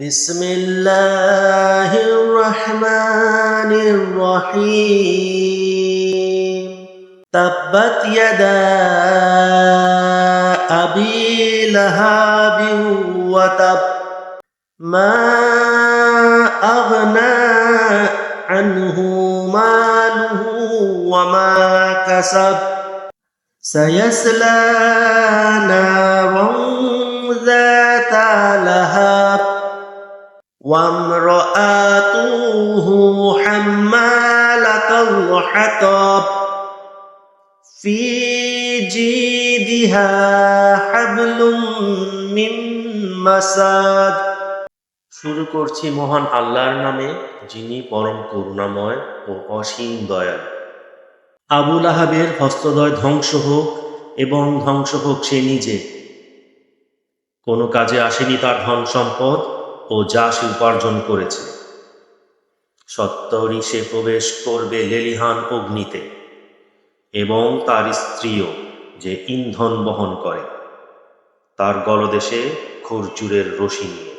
بسم الله الرحمن الرحيم. تبت يدا أبي لهب وتب ما أغنى عنه ماله وما كسب سيصلى نارا ذات لهب وامرأته حمالة الحطب في جيدها حبل من مساد শুরু করছি মহান আল্লাহর নামে যিনি পরম করুণাময় ও অসীম দয়াল আবুল আহাবের হস্তদয় ধ্বংস হোক এবং ধ্বংস হোক সে নিজে কোনো কাজে আসেনি তার ধন সম্পদ ও যা সে উপার্জন করেছে। সত্তরই সে প্রবেশ করবে লেলিহান অগ্নিতে এবং তার স্ত্রীও যে ইন্ধন বহন করে। তার গলদেশে খরচুরের রশি নিয়ে।